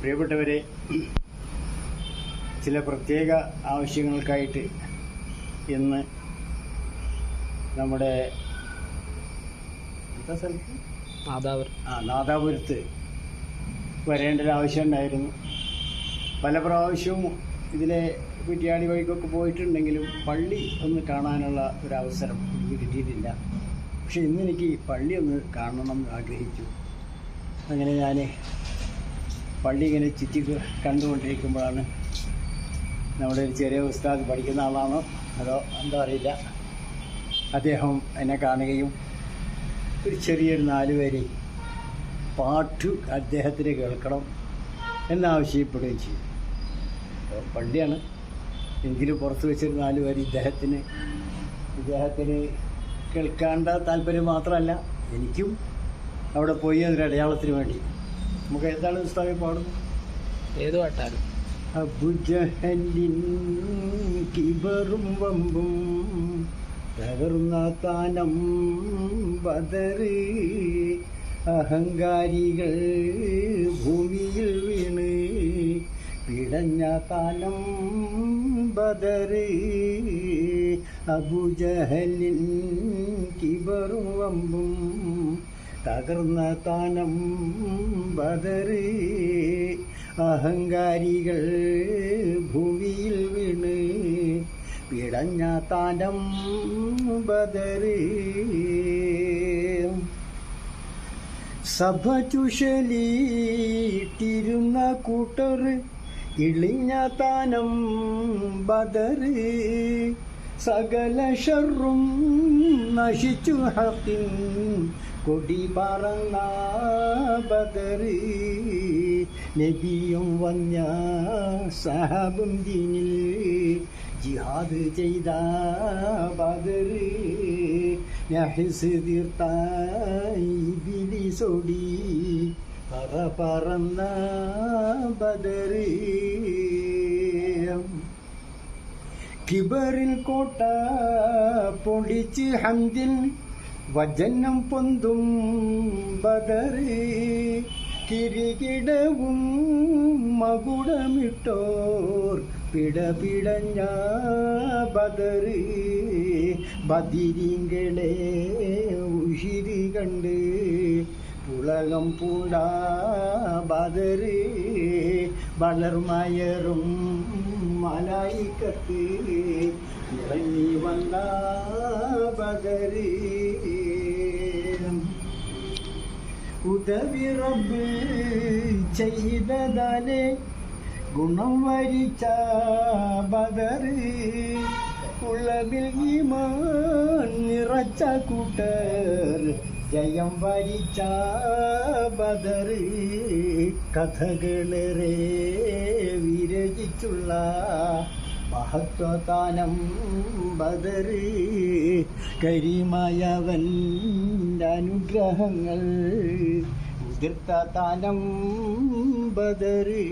പ്രിയപ്പെട്ടവരെ ചില പ്രത്യേക ആവശ്യങ്ങൾക്കായിട്ട് ഇന്ന് നമ്മുടെ എന്താ സ്ഥലത്ത് ആ നാദാപുരത്ത് വരേണ്ട ഒരു ആവശ്യം ഉണ്ടായിരുന്നു. പല പ്രാവശ്യവും ഇതിലെ കുറ്റിയാടി വഴിക്കൊക്കെ പോയിട്ടുണ്ടെങ്കിലും പള്ളി ഒന്ന് കാണാനുള്ള ഒരു അവസരം എനിക്ക് കിട്ടിയിട്ടില്ല. പക്ഷെ ഇന്ന് എനിക്ക് പള്ളി ഒന്ന് കാണണം എന്ന് ആഗ്രഹിച്ചു. അങ്ങനെ ഞാൻ പള്ളി ഇങ്ങനെ ചുറ്റി കണ്ടുകൊണ്ടിരിക്കുമ്പോഴാണ് നമ്മുടെ ഒരു ചെറിയ ഉസ്താദ് പഠിക്കുന്ന ആളാണോ അതോ എന്താ അറിയില്ല. അദ്ദേഹം എന്നെ കാണുകയും ഒരു ചെറിയൊരു നാല് പേരെ പാട്ട് അദ്ദേഹത്തിന് കേൾക്കണം എന്നാവശ്യപ്പെടുകയും ചെയ്യും പള്ളിയാണ്. എങ്കിലും പുറത്ത് വെച്ചൊരു നാല് പേര് ഇദ്ദേഹത്തിന് ഇദ്ദേഹത്തിന് കേൾക്കേണ്ട താല്പര്യം മാത്രമല്ല എനിക്കും അവിടെ പോയി അതൊരു അടയാളത്തിന് വേണ്ടി. നമുക്ക് എന്താണ് പുസ്തകം പാടുന്നത് ഏത് പാട്ടാലും അബുജഹലിൻ കിബറും വമ്പും തകർന്ന താനം ബദറ്. അഹങ്കാരികൾ ഭൂമിയിൽ വീണ് പിടഞ്ഞ താനം ബദറ്. അബുജഹലിൻ കിബറും വമ്പും തകർന്ന താനം ബദറി അഹങ്കാരികൾ ഭൂമിയിൽ വീണ് പിടഞ്ഞ താനം ബദറി സഭ ചുഷലിട്ടിരുന്ന കൂട്ടർ ഇളിഞ്ഞ താനം ബദറ് സകല ഷറും നശിച്ചു ഹത്തിൻ കൊടി പറന്ന ബദറി നബിയും വന്യ സഹബും ദീനിൽ ജിഹാദ് ചെയ്ത ബദറി. നഹിസ് തീർത്ത ഇബിലിസോടി പറ പറന്ന ബദറി. കിബറിൽ കോട്ട പൊളിച്ച് ഹന്തിൽ വജനം പൊന്തും ബദറി കിരികിടവും മകുടമിട്ടോർ പിടപിടഞ്ഞ ബദറി. ബദിരിങ്ങളെ ഉഷിരി കണ്ട് പുളകം പൂടാ ബദറി. വളർമയറും മലായിക്കത്ത് ഇറങ്ങി വന്ന ബദറ്. ഉദവി റബ്ബ് ചെയ്തതാലേ ഗുണം വരിച്ച ബദറ്. ഉള്ളതിൽ ഈമാൻ നിറച്ച കൂട്ടർ ജയം വരിച്ച ബദറ്. കഥകളേറെ വിരചിച്ചുള്ള മഹത്വതാനം ബദർ കരിമയവന്റെ അനുഗ്രഹങ്ങൾ ഉതിർത്ത താനം ബദറ്